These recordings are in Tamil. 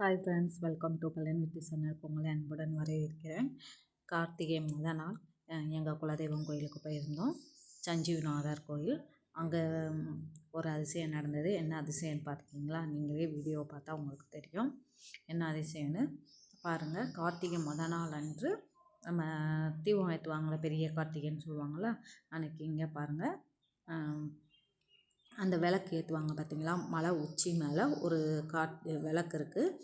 Hi friends welcome to Kalyan with சன்னர் பொங்கலை அன்புடன் வரவேற்கிறேன் கார்த்திகை முத நாள். எங்கள் குலதெய்வம் கோயிலுக்கு போயிருந்தோம். சஞ்சீவிநாதர் கோயில். அங்கே ஒரு அதிசயம் நடந்தது. என்ன அதிசயம்னு பார்த்துக்கிங்களா நீங்களே வீடியோ பார்த்தா உங்களுக்கு தெரியும். என்ன அதிசயம்னு? பாருங்கள் கார்த்திகை முத நாள் அன்று நம்ம தீபம் ஏற்றுவாங்களே பெரிய கார்த்திகைன்னு சொல்லுவாங்கள்ல அன்றைக்கி இங்கே பாருங்கள் அந்த விளக்கு ஏற்றுவாங்க பார்த்தீங்களா மலை உச்சி மேலே ஒரு காட் விளக்கு இருக்குது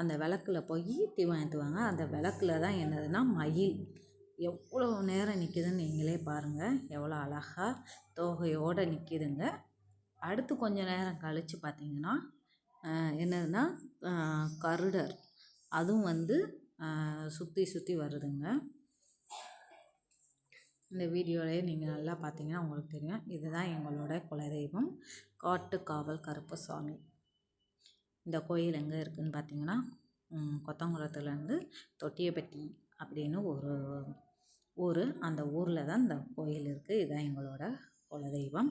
அந்த விளக்கில் போய் தீபம் ஏற்றுவாங்க அந்த விளக்கில் தான் என்னதுன்னா மயில். எவ்வளோ நேரம் நிற்கிதுன்னு நீங்களே பாருங்கள் எவ்வளோ அழகாக தோகையோடு நிற்கிதுங்க அடுத்து கொஞ்சம் நேரம் கழித்து பார்த்தீங்கன்னா என்னதுன்னா கருடர். அதுவும் வந்து சுற்றி சுற்றி வருதுங்க. இந்த வீடியோவிலே நீங்கள் நல்லா பார்த்தீங்கன்னா உங்களுக்கு தெரியும். இதுதான் எங்களோட குலதெய்வம் காட்டுக்காவல் கருப்பசாமி. இந்த கோயில் எங்கே இருக்குதுன்னு பார்த்தீங்கன்னா கொத்தங்குளத்துலேருந்து தொட்டியப்பட்டி அப்படின்னு ஒரு ஊர். அந்த ஊரில் தான் இந்த கோயில் இருக்குது இதுதான் எங்களோட குலதெய்வம்.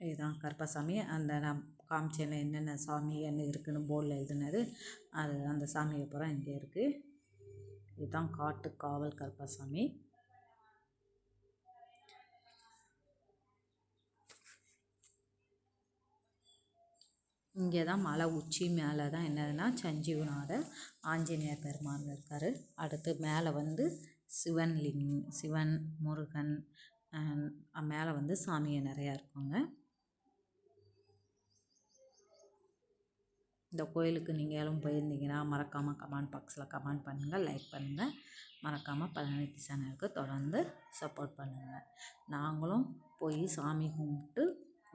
இதுதான் கருப்பசாமி. அந்த நான் காமிச்சேன் என்னென்ன சாமி என்ன இருக்குதுன்னு போர்டில் எழுதுனது. அது அந்த சாமி அப்புறம் இங்கே இருக்குது இதுதான் காட்டு காவல் கருப்பசாமி. இங்கே தான் மலை உச்சி மேலே தான் என்னதுன்னா சஞ்சீவநாதர் ஆஞ்சநேயர் பெருமான் இருக்கார். அடுத்து மேலே வந்து சிவன் லிங் சிவன் முருகன் மேலே வந்து சாமியை நிறையா இருக்குங்க. இந்த கோயிலுக்கு நீங்களும் போயிருந்தீங்கன்னா மறக்காமல் கமெண்ட் பாக்ஸில் கமெண்ட் பண்ணுங்கள் லைக் பண்ணுங்கள் மறக்காமல் பழனித்தி சேனலுக்கு தொடர்ந்து சப்போர்ட் பண்ணுங்கள் நாங்களும் போய் சாமி கும்பிட்டு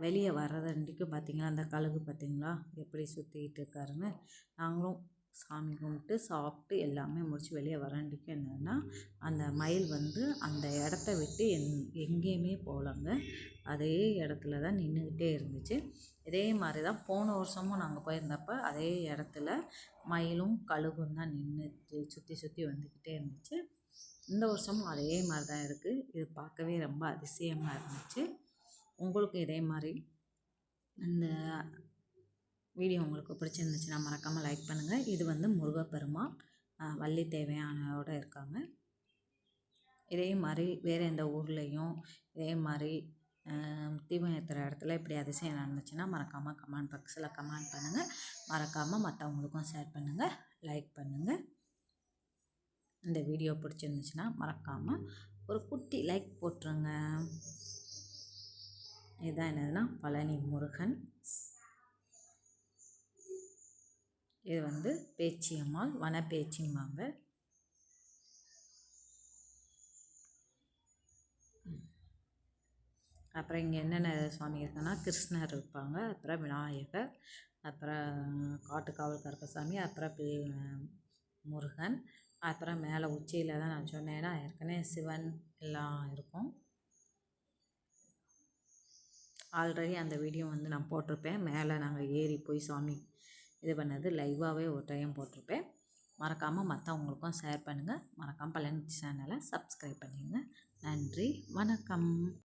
வெளியே வர்றதண்டிக்கும் பார்த்திங்களா அந்த கழுகு பார்த்திங்களா எப்படி சுற்றிக்கிட்டு இருக்காருன்னு நாங்களும் சாமி கும்பிட்டு சாப்பிட்டு எல்லாமே முடித்து வெளியே வரண்டிக்கு என்னென்னா அந்த மயில் வந்து அந்த இடத்த விட்டு எங் எங்கேயுமே போகலங்க. அதே இடத்துல தான் நின்றுக்கிட்டே இருந்துச்சு. இதே மாதிரி தான் போன வருஷமும் நாங்கள் போயிருந்தப்போ அதே இடத்துல மயிலும் கழுகும் தான் நின்று சுற்றி சுற்றி வந்துக்கிட்டே இருந்துச்சு. இந்த வருஷமும் அதே மாதிரி தான் இருக்குது இது பார்க்கவே ரொம்ப அதிசயமாக இருந்துச்சு. உங்களுக்கும் இதே மாதிரி இந்த வீடியோ உங்களுக்கு பிடிச்சிருந்துச்சுன்னா மறக்காமல் லைக் பண்ணுங்கள் இது வந்து முருகப்பெருமாள் வள்ளி தேவையானோட இருக்காங்க. இதே மாதிரி வேறு எந்த ஊர்லேயும் இதே மாதிரி தீபம் ஏற்றுற இடத்துல இப்படி அதிசயம் நடந்துச்சுன்னா மறக்காமல் கமெண்ட் பாக்ஸில் கமெண்ட் பண்ணுங்கள் மறக்காமல் மற்றவங்களுக்கும் ஷேர் பண்ணுங்கள் லைக் பண்ணுங்கள் இந்த வீடியோ பிடிச்சிருந்துச்சுன்னா மறக்காமல் ஒரு குட்டி லைக் போட்டுருங்க. இதுதான் என்னதுன்னா பழனி முருகன். இது வந்து பேச்சியம்மாள் வனப்பேச்சிம்பாங்க. அப்புறம் இங்கே என்னென்ன சுவாமி இருக்குன்னா கிருஷ்ணர் இருப்பாங்க அப்புறம் விநாயகர் அப்புறம் காட்டுக்காவல் கருப்பசாமி அப்புறம் முருகன் அப்புறம் மேலே உச்சியில் தான் நான் சொன்னேன்னா ஏற்கனவே சிவன் எல்லாம் இருக்கும். ஆல்ரெடி அந்த வீடியோ வந்து நான் போட்டிருப்பேன். மேலே நாங்கள் ஏறி போய் சாமி இது பண்ணது லைவாகவே ஒரு டைம் போட்டிருப்பேன். மறக்காமல் மற்றவங்களுக்கும் ஷேர் பண்ணுங்கள் மறக்காமல் பழனி சேனலை சப்ஸ்கிரைப் பண்ணிடுங்க. நன்றி. வணக்கம்.